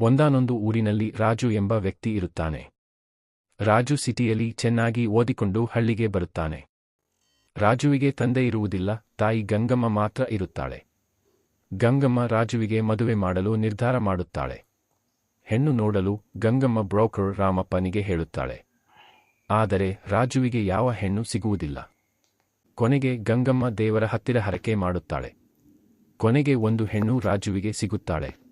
ಒಂದಾನೊಂದು ಊರಿನಲ್ಲಿ ರಾಜು ಎಂಬ ವ್ಯಕ್ತಿ ಇರುತ್ತಾನೆ. ರಾಜು ಸಿಟಿಯಲ್ಲಿ ಚೆನ್ನಾಗಿ ಓದಿಕೊಂಡು ಹಳ್ಳಿಗೆ ಬರುತ್ತಾನೆ. ರಾಜುವಿಗೆ ತಂದೆ ಇರುವುದಿಲ್ಲ, ತಾಯಿ ಗಂಗಮ್ಮ ಮಾತ್ರ ಇರುತ್ತಾಳೆ. ಗಂಗಮ್ಮ ರಾಜುವಿಗೆ ಮದುವೆ ಮಾಡಲು ನಿರ್ಧಾರ ಮಾಡುತ್ತಾಳೆ. ಹೆಣ್ಣು ನೋಡಲು ಗಂಗಮ್ಮ ಬ್ರೋಕರ್ ರಾಮಪ್ಪನಿಗೆ ಹೇಳುತ್ತಾಳೆ. ಆದರೆ ರಾಜುವಿಗೆ ಯಾವ ಹೆಣ್ಣು ಸಿಗುವುದಿಲ್ಲ. ಕೊನೆಗೆ ಗಂಗಮ್ಮ ದೇವರ ಹತ್ತಿರ ಹರಕೆ ಮಾಡುತ್ತಾಳೆ. ಕೊನೆಗೆ ಒಂದು ಹೆಣ್ಣು ರಾಜುವಿಗೆ ಸಿಗುತ್ತಾಳೆ.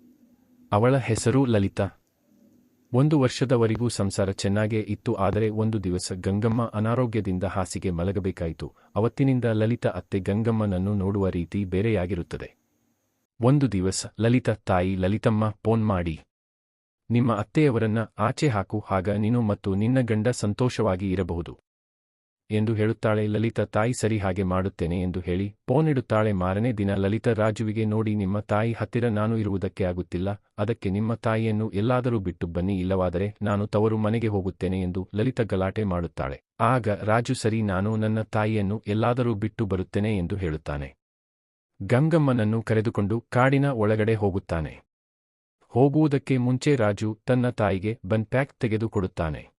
ಅವಳ ಹೆಸರು ಲಲಿತಾ. ಒಂದು ವರ್ಷದವರೆಗೂ ಸಂಸಾರ ಚೆನ್ನಾಗೇ ಇತ್ತು, ಆದರೆ ಒಂದು ದಿವಸ ಗಂಗಮ್ಮ ಅನಾರೋಗ್ಯದಿಂದ ಹಾಸಿಗೆ ಮಲಗಬೇಕಾಯಿತು. ಅವತ್ತಿನಿಂದ ಲಲಿತ ಅತ್ತೆ ಗಂಗಮ್ಮನನ್ನು ನೋಡುವ ರೀತಿ ಬೇರೆಯಾಗಿರುತ್ತದೆ. ಒಂದು ದಿವಸ, ಲಲಿತ ತಾಯಿ ಲಲಿತಮ್ಮ, ಫೋನ್ ಮಾಡಿ, ನಿಮ್ಮ ಅತ್ತೆಯವರನ್ನ ಆಚೆ ಹಾಕು, ಹಾಗ ನೀನು ಮತ್ತು ನಿನ್ನ ಗಂಡ ಸಂತೋಷವಾಗಿ ಇರಬಹುದು. ಎಂದು ಹೇಳುತ್ತಾಳೆ, ಲಲಿತಾ ತಾಯಿ ಸರಿ ಹಾಗೆ ಮಾಡುತ್ತೇನೆ ಎಂದು ಹೇಳಿ ಫೋನ್ ಇಡುತ್ತಾಳೆ, ಮಾರನೇ ದಿನ ಲಲಿತ ರಾಜುವಿಗೆ ನೋಡಿ, ನಿಮ್ಮ ತಾಯಿ ಹತ್ತಿರ ನಾನು ಇರುವುದಕ್ಕೆ ಆಗುತ್ತಿಲ್ಲ, ಅದಕ್ಕೆ ನಿಮ್ಮ ತಾಯಿಯನ್ನು ಎಲ್ಲಾದರೂ ಬಿಟ್ಟು ಬನ್ನಿ, ಇಲ್ಲವಾದರೆ ನಾನು ತವರು ಮನೆಗೆ ಹೋಗುತ್ತೇನೆ ಎಂದು ಲಲಿತ ಗಲಾಟೆ ಮಾಡುತ್ತಾಳೆ. ಆಗ ರಾಜು, ಸರಿ, ನಾನು ನನ್ನ ತಾಯಿಯನ್ನು ಎಲ್ಲಾದರೂ ಬಿಟ್ಟು ಬರುತ್ತೇನೆ ಎಂದು ಹೇಳುತ್ತಾನೆ. ಗಂಗಮ್ಮನನ್ನು ಕರೆದುಕೊಂಡು ಕಾಡಿನ ಒಳಗಡೆ ಹೋಗುತ್ತಾನೆ. ಹೋಗುವುದಕ್ಕೆ ಮುಂಚೆ ರಾಜು ತನ್ನ ತಾಯಿಗೆ ಬನ್ ಪ್ಯಾಕ್ ತೆಗೆದುಕೊಡುತ್ತಾನೆ.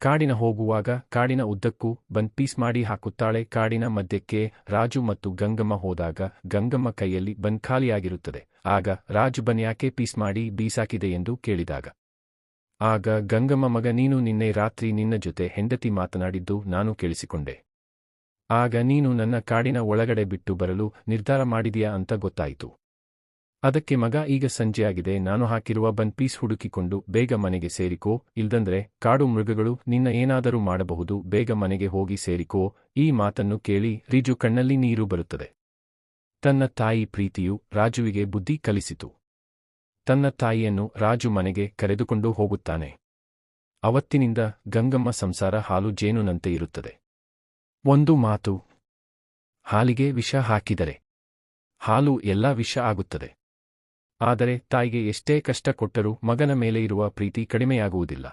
ಕಾಡಿನ ಹೋಗುವಾಗ ಕಾಡಿನ ಉದ್ದಕ್ಕೂ ಬಂದ್ ಪೀಸ್ ಮಾಡಿ ಹಾಕುತ್ತಾಳೆ. ಕಾಡಿನ ಮಧ್ಯಕ್ಕೆ ರಾಜು ಮತ್ತು ಗಂಗಮ್ಮ ಹೋದಾಗ ಗಂಗಮ್ಮ ಕೈಯಲ್ಲಿ ಬನ್ ಖಾಲಿಯಾಗಿರುತ್ತದೆ. ಆಗ ರಾಜು ಬನ್ ಯಾಕೆ ಪೀಸ್ ಮಾಡಿ ಬೀಸಾಕಿದೆ ಎಂದು ಕೇಳಿದಾಗ, ಆಗ ಗಂಗಮ್ಮ ಮಗ, ನೀನು ನಿನ್ನೆ ರಾತ್ರಿ ನಿನ್ನ ಜೊತೆ ಹೆಂಡತಿ ಮಾತನಾಡಿದ್ದು ನಾನು ಕೇಳಿಸಿಕೊಂಡೆ. ಆಗ ನೀನು ನನ್ನ ಕಾಡಿನ ಒಳಗಡೆ ಬಿಟ್ಟು ಬರಲು ನಿರ್ಧಾರ ಮಾಡಿದೀಯಾ ಅಂತ ಗೊತ್ತಾಯಿತು. ಅದಕ್ಕೆ ಮಗ, ಈಗ ಸಂಜೆಯಾಗಿದೆ ನಾನು ಹಾಕಿರುವ ಬನ್ ಪೀಸ್ ಹುಡುಕಿಕೊಂಡು ಬೇಗ ಮನೆಗೆ ಸೇರಿಕೋ, ಇಲ್ದಂದ್ರೆ ಕಾಡು ಮೃಗಗಳು ನಿನ್ನ ಏನಾದರೂ ಮಾಡಬಹುದು, ಬೇಗ ಮನೆಗೆ ಹೋಗಿ ಸೇರಿಕೋ, ಈ ಮಾತನ್ನು ಕೇಳಿ ರಿಜು ಕಣ್ಣಲ್ಲಿ ನೀರು ಬರುತ್ತದೆ. ತನ್ನ ತಾಯಿ ಪ್ರೀತಿಯು ರಾಜುವಿಗೆ ಬುದ್ಧಿ ಕಲಿಸಿತು. ತನ್ನ ತಾಯಿಯನ್ನು ರಾಜು ಮನೆಗೆ ಕರೆದುಕೊಂಡು ಹೋಗುತ್ತಾನೆ. ಅವತ್ತಿನಿಂದ ಗಂಗಮ್ಮ ಸಂಸಾರ ಹಾಲು ಜೇನುನಂತೆ ಇರುತ್ತದೆ. ಒಂದು ಮಾತು. ಹಾಲಿಗೆ ವಿಷ ಹಾಕಿದರೆ. ಹಾಲು ಎಲ್ಲಾ ವಿಷ ಆಗುತ್ತದೆ. ಆದರೆ ತಾಯಿಗೆ ಎಷ್ಟೇ ಕಷ್ಟ ಕೊಟ್ಟರೂ ಮಗನ ಮೇಲೆ ಇರುವ ಪ್ರೀತಿ ಕಡಿಮೆಯಾಗುವುದಿಲ್ಲ.